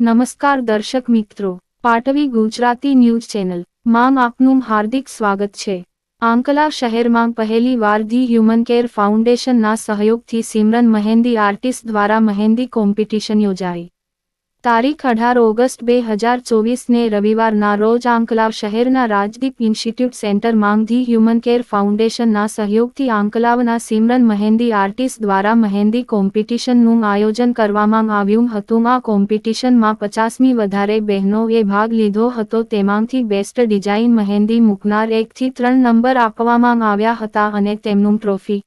નમસ્કાર દર્શક મિત્રો, પાટવી ગુજરાતી ન્યૂઝ ચેનલ. માં આપનું હાર્દિક સ્વાગત છે. આંકલા શહેરમાં પહેલી વાર ધી હ્યુમન કેર ફાઉન્ડેશનના સહયોગથી સિમરન મહેંદી આર્ટિસ્ટ દ્વારા મહેંદી કોમ્પિટિશન યોજાઈ. તારીખ અઢાર ઓગસ્ટ બે હજાર ચોવીસને રવિવારના રોજ આંકલાવ શહેરના રાજદીપ ઇન્સ્ટિટ્યૂટ સેન્ટર માંગધી હ્યુમન કેર ફાઉન્ડેશનના સહયોગથી આંકલાવના સિમરન મહેંદી આર્ટિસ્ટ દ્વારા મહેંદી કોમ્પિટિશનનું આયોજન કરવામાં આવ્યું હતું. આ કોમ્પિટિશનમાં પચાસમી વધારે બહેનોએ ભાગ લીધો હતો. તેમાંથી બેસ્ટ ડિઝાઇન મહેંદી મૂકનાર એકથી ત્રણ નંબર આપવામાં આવ્યા હતા અને તેમનું ટ્રોફી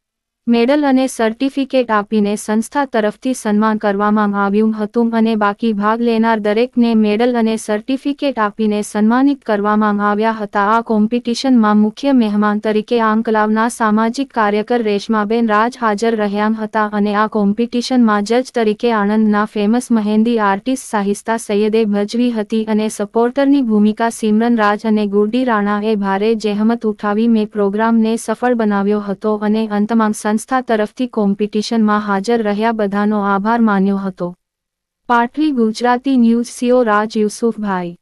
મેડલ અને સર્ટિફિકેટ આપીને સંસ્થા તરફથી સન્માન કરવામાં આવ્યું હતું અને બાકી ભાગ લેનાર દરેકને મેડલ અને સર્ટિફિકેટ આપીને સન્માનિત કરવામાં આવ્યા હતા. આ કોમ્પિટિશનમાં મુખ્ય મહેમાન તરીકે આંકલાવના સામાજિક કાર્યકર રેશમાબેન રાજ હાજર રહ્યા હતા અને આ કોમ્પિટિશનમાં જજ તરીકે આણંદના ફેમસ મહેંદી આર્ટિસ્ટ સાહિસ્તા સૈયદે ભજવી હતી અને સપોર્ટરની ભૂમિકા સિમરન રાજ અને ગુરડી રાણાએ ભારે જહેમત ઉઠાવી મેં પ્રોગ્રામને સફળ બનાવ્યો હતો અને અંતમાં સંસ્થા તરફથી કોમ્પિટિશનમાં હાજર રહ્યા બધાનો આભાર માન્યો હતો. પાટલી ગુજરાતી ન્યૂઝ સીઓ રાજ યુસુફભાઈ.